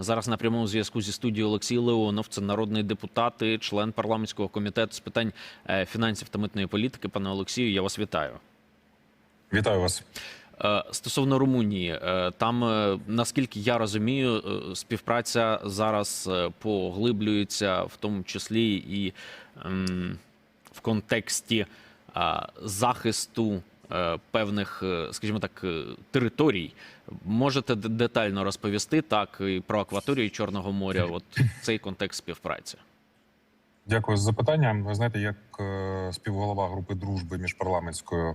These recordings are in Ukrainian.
зараз на прямому зв'язку зі студією Олексій Леонов. Це народний депутат і член парламентського комітету з питань е, фінансів та митної політики. Пане Олексію, я вас вітаю. Вітаю вас. Е, Стосовно Румунії, е, там, наскільки я розумію, співпраця зараз поглиблюється, в тому числі і ем, в контексті захисту певних, е, скажімо так, е, територій. Можете детально розповісти так і про акваторію Чорного моря, от цей контекст співпраці. Дякую за запитання. Ви знаєте, як е, співголова групи дружби міжпарламентської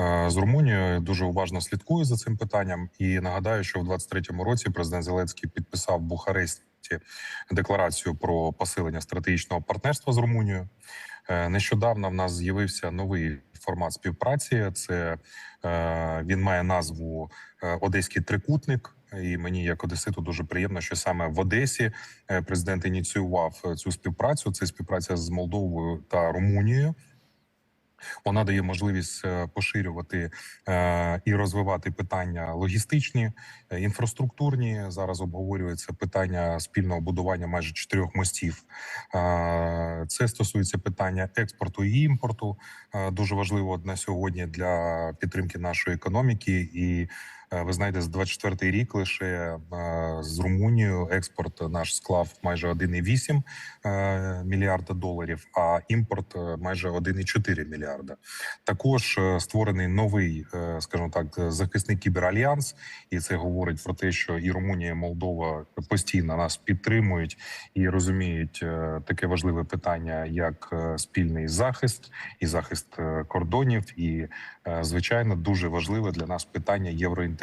е, з Румунією дуже уважно слідкую за цим питанням. І нагадаю, що в 23-му році президент Зеленський підписав в Бухаресті декларацію про посилення стратегічного партнерства з Румунією. Е, Нещодавно в нас з'явився новий формат співпраці. Це е, він має назву е, Одеський трикутник. І мені, як одеситу, дуже приємно, що саме в Одесі е, президент ініціював цю співпрацю. Це співпраця з Молдовою та Румунією. Вона дає можливість е, поширювати е, і розвивати питання логістичні, е, інфраструктурні. Зараз обговорюється питання спільного будування майже чотирьох мостів. Це стосується питання експорту і імпорту. Дуже важливо на сьогодні для підтримки нашої економіки. І ви знаєте, з 24 рік лише е, з Румунією експорт наш склав майже 1,8 е, мільярда доларів, а імпорт е, майже 1,4 мільярда. Також е, створений новий, е, скажімо так, захисний кіберальянс, і це говорить про те, що і Румунія, і Молдова постійно нас підтримують і розуміють е, таке важливе питання, як е, спільний захист і захист е, кордонів, і е, звичайно дуже важливе для нас питання євроінтеграції.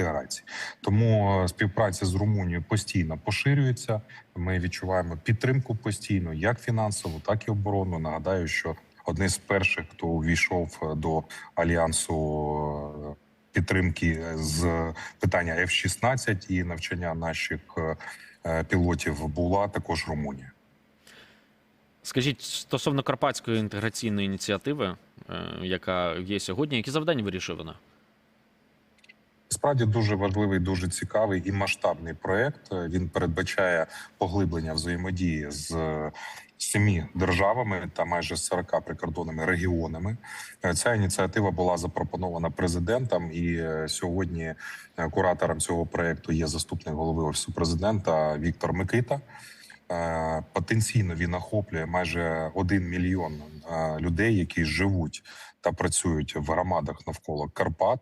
Тому е, співпраця з Румунією постійно поширюється. Ми відчуваємо підтримку постійно, як фінансову, так і оборонну. Нагадаю, що одне з перших, хто увійшов е, до альянсу. е, Підтримки з питання F-16 і навчання наших пілотів була також Румунія. Скажіть стосовно карпатської інтеграційної ініціативи, яка є сьогодні, які завдання вирішує вона? Справді дуже важливий, дуже цікавий і масштабний проект. Він передбачає поглиблення взаємодії з е, семи державами та майже 40 прикордонними регіонами. Е, Ця ініціатива була запропонована президентом, і е, сьогодні куратором цього проекту є заступник голови офісу президента Віктор Микита. Потенційно він охоплює майже один мільйон людей, які живуть та працюють в громадах навколо Карпат.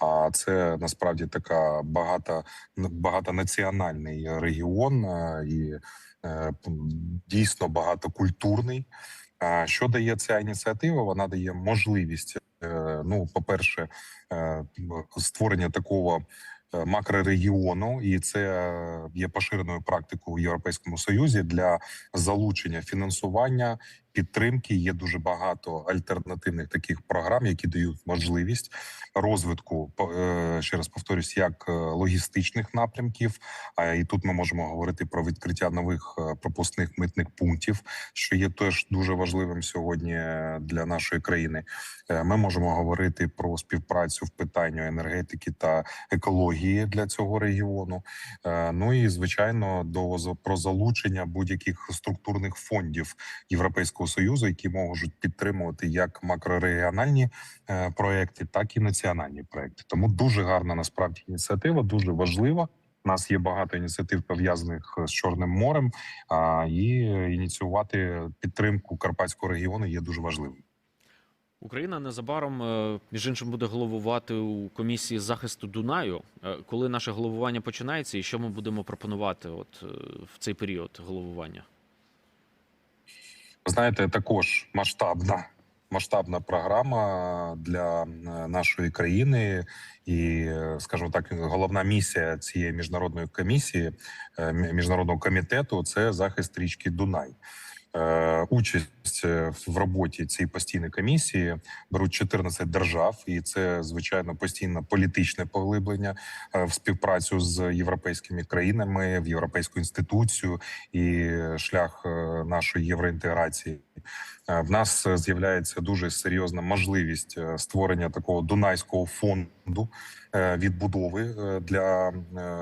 А це насправді така багата багатонаціональний регіон е, і е, дійсно багатокультурний. Що дає ця ініціатива? Вона дає можливість, е, ну, по-перше, е, створення такого е, макрорегіону, і це е, є поширеною практикою в Європейському Союзі для залучення фінансування. Підтримки є дуже багато альтернативних таких програм, які дають можливість розвитку е, ще раз повторюсь, як е, логістичних напрямків. А і тут ми можемо говорити про відкриття нових е, пропускних митних пунктів, що є теж дуже важливим сьогодні для нашої країни. Ми можемо говорити про співпрацю в питанні енергетики та екології для цього регіону. Ну і звичайно, до про залучення будь-яких структурних фондів Європейського союзу, які можуть підтримувати як макрорегіональні е, проекти, так і національні проекти. Тому дуже гарна насправді ініціатива, дуже важлива. У нас є багато ініціатив пов'язаних з Чорним морем. І ініціювати підтримку карпатського регіону є дуже важливим. Україна незабаром, е, між іншим, буде головувати у комісії захисту Дунаю. Е, Коли наше головування починається, і що ми будемо пропонувати от е, в цей період головування? Знаєте, також масштабна масштабна програма для е, нашої країни, і е, скажімо так, головна місія цієї міжнародної комісії мі- міжнародного комітету це захист річки Дунай. Е, Участь е, в роботі цієї постійної комісії беруть 14 держав, і це звичайно постійно політичне поглиблення е, в співпрацю з європейськими країнами в європейську інституцію і шлях е, нашої євроінтеграції. Е, В нас е, з'являється дуже серйозна можливість створення такого дунайського фонду фонду е, відбудови е, для е,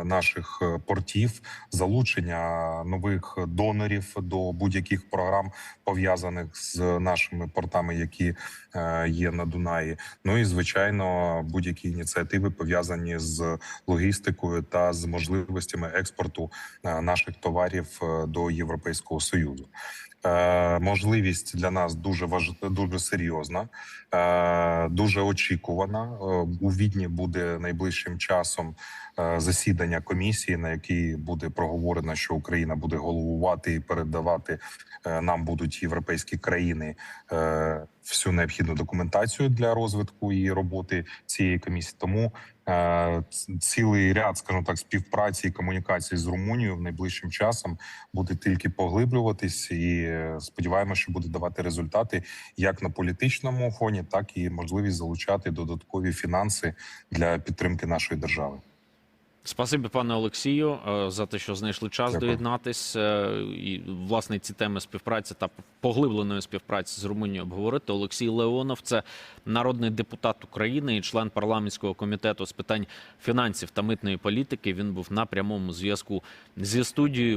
наших портів, залучення нових донорів до будь-яких програм пов'язаних з нашими портами, які є на Дунаї. Ну і звичайно, будь-які ініціативи пов'язані з логістикою та з можливостями експорту наших товарів до Європейського союзу. Можливість для нас дуже важ... дуже серйозна, дуже очікувана. У Відні буде найближчим часом е, засідання комісії, на якій буде проговорено, що Україна буде головувати і передавати е, нам будуть європейські країни е, всю необхідну документацію для розвитку і роботи цієї комісії. Тому е, цілий ряд, скажімо так, співпраці і комунікації з Румунією в найближчим часом буде тільки поглиблюватись, і е, сподіваємося, що буде давати результати як на політичному фоні, так і можливість залучати додаткові фінанси для підтримки нашої держави. Спасибі, пане Олексію, е, за те, що знайшли час Дякую. доєднатись е, і власне ці теми співпраці та поглибленої співпраці з Румунією обговорити. Олексій Леонов, це народний депутат України і член парламентського комітету з питань фінансів та митної політики. Він був на прямому зв'язку зі студією.